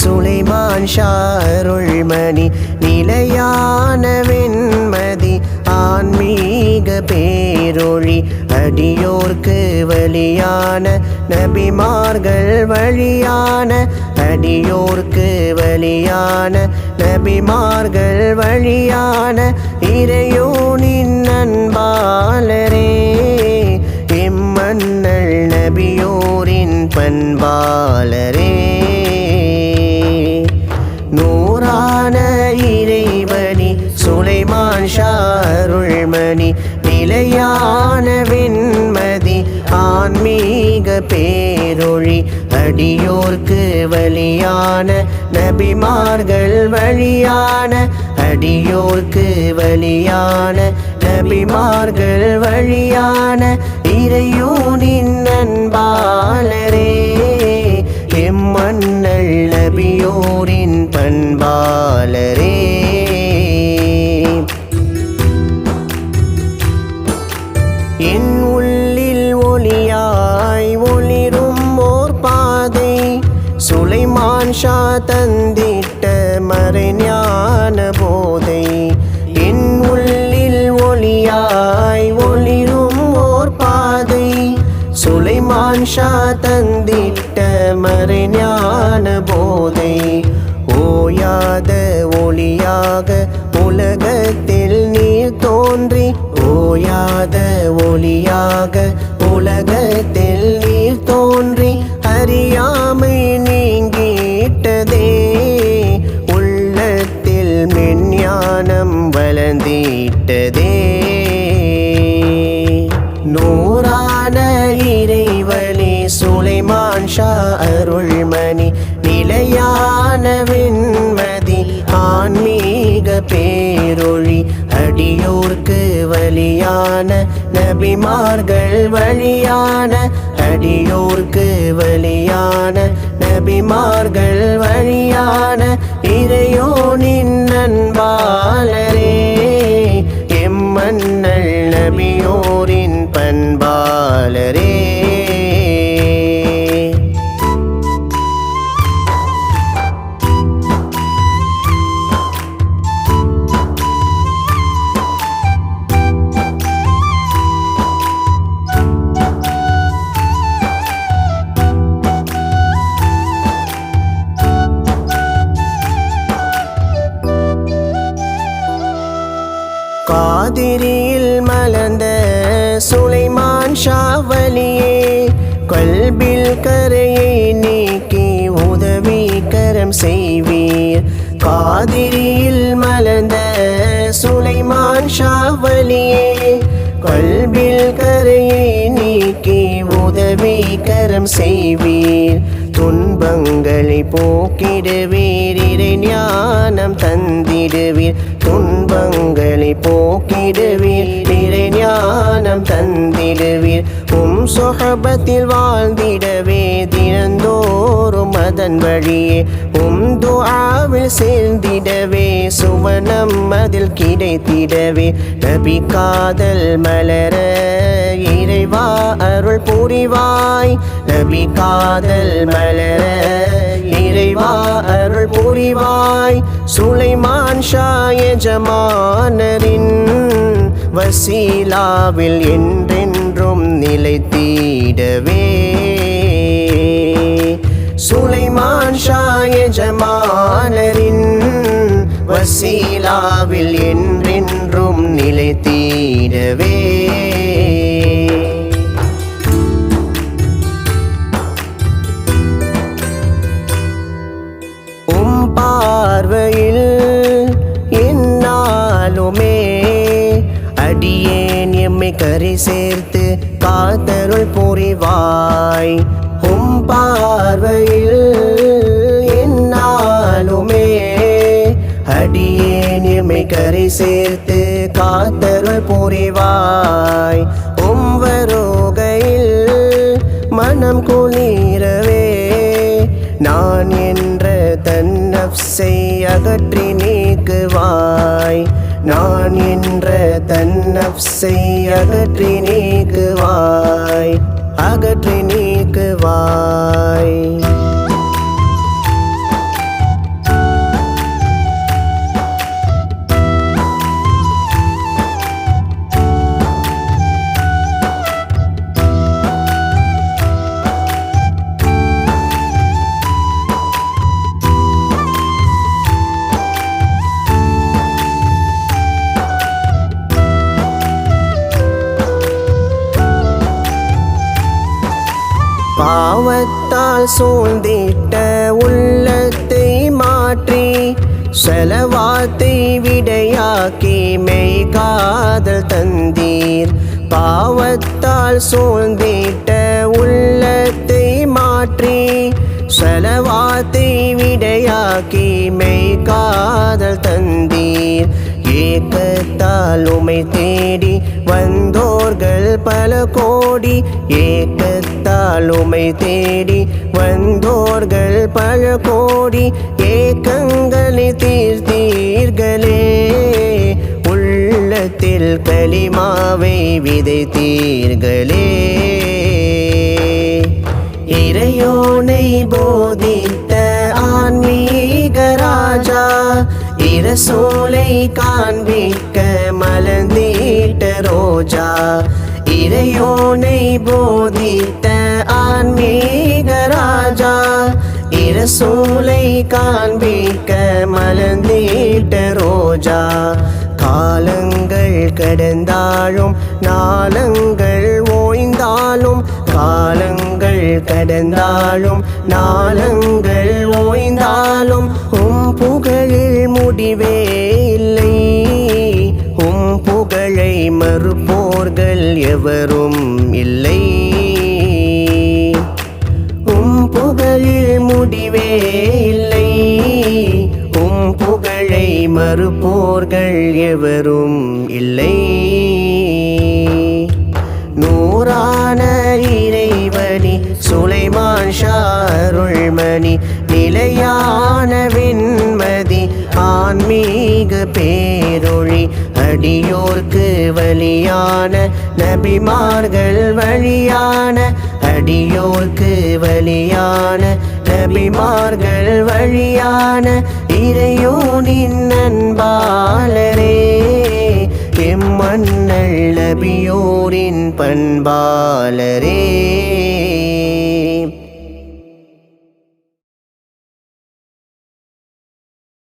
சுலைமான் ஷாருள்மணி நிலையான வெண்மதி ஆன்மீக பேரொழி அடியோர்க்கு வழியான நபிமார்கள் வழியான அடியோர்க்கு வழியான நபிமார்கள் வழியான இறையோனின் அன்பாளரே எம்மன்னல் நபியோரின் பண்பாளரே. நூறான இறைவனி சுலைமான் ஷாருள்மணி நிலையான வெண்மதி ஆன்மீக பேரொழி அடியோர்க்கு வழியான நபிமார்கள் வழியான அடியோர்க்கு வழியான நபிமார்கள் வழியான இறையோனின் நண்பாளரே எம்மன்னல் நபியோரின் பண்பாளரே என் உள்ளில் ஒளியாய் ஒளிரும் ஓர் பாதை சுலைமான் ஷா தந்திட்ட மறைஞான போதை. என் உள்ளில் ஒளியாய் ஒளிரும் ஓர் பாதை சுலைமான் ஷா தந்திட்ட மறைஞான போதை. ஓயாத ஒளியாக உலகத்தில் நீர் தோன்றி ஓயாத ஒளியாக உலகத்தில் நீர் தோன்றி அறியாமை நீங்கிட்டதே. உள்ளத்தில் மென்ஞான வழியான நபிமார்கள் வழியான அடியோர்க்கு வழியான நபிமார்கள் வழியான இறையோனின் நண்பாளரே. காதிரியில் மலர்ந்த சுலைமான் ஷாவலியே கல்பில் கரையை நீக்கி உதவி கரம் செய்வீர். காதிரியில் மலர்ந்த சுலைமான் ஷாவலியே கல்பில் கரையை நீக்கி உதவி கரம் செய்வீர். துன்பங்களை போக்கிடுவீர் இறை ஞானம் தந்திடுவீர். துன்பங்களை போக்கிடுவீர். நிறை ஞானம் தந்திடுவீர். உம் சொகபத்தில் வாழ்ந்திடவே தினந்தோறும் அதன் வழியே. உம் துஆவில் சேர்ந்திடவே சுவனம் அதில் கிடைத்திடவே. நபி காதல் மலர இறைவா அருள் புரிவாய். நபி காதல் மலர இறைவா அருள் புரிவாய். சுலைமான் ஷாய ஜமானரின் வசீலாவில் என்றென்றும் நிலைத்திடவே. சுலைமான் ஷாய ஜமானரின் வசீலாவில் என்றென்றும் நிலைத்திடவே. காத்தருள் புரிவாய். உம் பார்வையில் என்னாலுமே அடியே நிர்மை கரை சேர்த்து காத்தருள் புரிவாய். உம் வரோகையில் மனம் குளிரவே நான் என்ற தன்னப்சை அகற்றி நீக்குவாய். நான் என்ற தன்னப்சை அகற்றி நீக்குவாய் அகற்றி நீக்குவாய். பாவத்தால் சூழ்ந்திட்ட உள்ளத்தை மாற்றி செலவாத்தை விடையாக்கி மெய் காதல் தந்தீர். பாவத்தால் சூழ்ந்திட்ட உள்ளத்தை மாற்றி செலவாத்தை விடையாக்கி மெய் காதல் தந்தீர். ஏக்கத்தால் உமை தேடி வந்தோர்கள் பல கோடி ஏக்கத்தால் உமை தேடி. வந்தோர்கள் பல கோடி ஏக்கங்களை தீர்த்தீர்களே. உள்ளத்தில் களிமாவை விதைத்தீர்களே. இறையோனை போதித்த ஆன்மீக ராஜா இரசோலை காண்பிக்க மலர்ந்தீட்ட ரோஜா இறையோனை போதித்த ஆன்மீக ராஜா இரசூலை காண்பிக்க மலர்ந்தீட்ட ரோஜா. காலங்கள் கடந்தாலும் நாளங்கள் ஓய்ந்தாலும் காலங்கள் கடந்தாலும் நாளங்கள் ஓய்ந்தாலும் மறுப்போர்கள் எவரும் இல்லை. நூறான இறைவனி சுலைமான் ஷாருள்மணி நிலையான வெண்மதி ஆன்மீக பேரொழி அடியோர்க்கு வழியான நபிமார்கள் வழியான அடியோர்க்கு வழியான நபிமார்கள் வழியான இறையோனின் நண்பாளரே எம்மண்ணல் நபியோரின் பண்பாளரே.